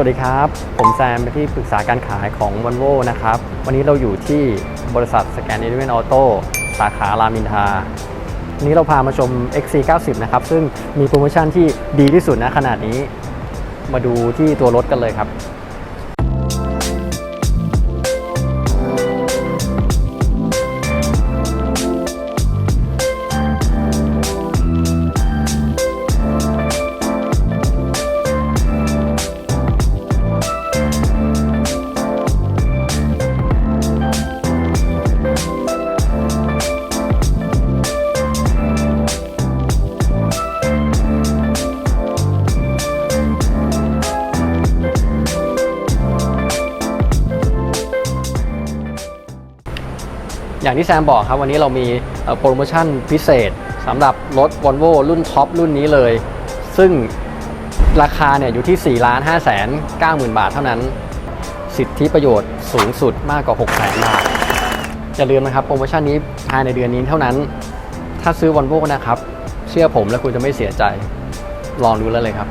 วัสดีครับ ผมแซมเป็นที่ปรึกษาการขายของ v o l v o นะครับ วันนี้เราอยู่ที่บริษัทสแกนดิเวนออโต้สาขารามอินทาวันนี้เราพามาชม XC90 นะครับ ซึ่งมีโปรโมชั่นที่ดีที่สุดนะขนาดนี้ มาดูที่ตัวรถกันเลยครับ อย่างที่แซมบอกครับวันนี้เรามีโปรโมชั่นพิเศษสำหรับรถ Volvo รุ่นท็อปรุ่นนี้เลย ซึ่งราคาเนี่ยอยู่ที่ 4 5 9 0 0 0 0 บาทเท่านั้น สิทธิประโยชน์สูงสุดมากกว่า 6 0 0 0 0 บาท อย่าลืมนะครับโปรโมชั่นนี้ภายในเดือนนี้เท่านั้น ถ้าซื้อ Volvo นะครับ เชื่อผมแล้วคุณจะไม่เสียใจ ลองดูแล้วเลยครับ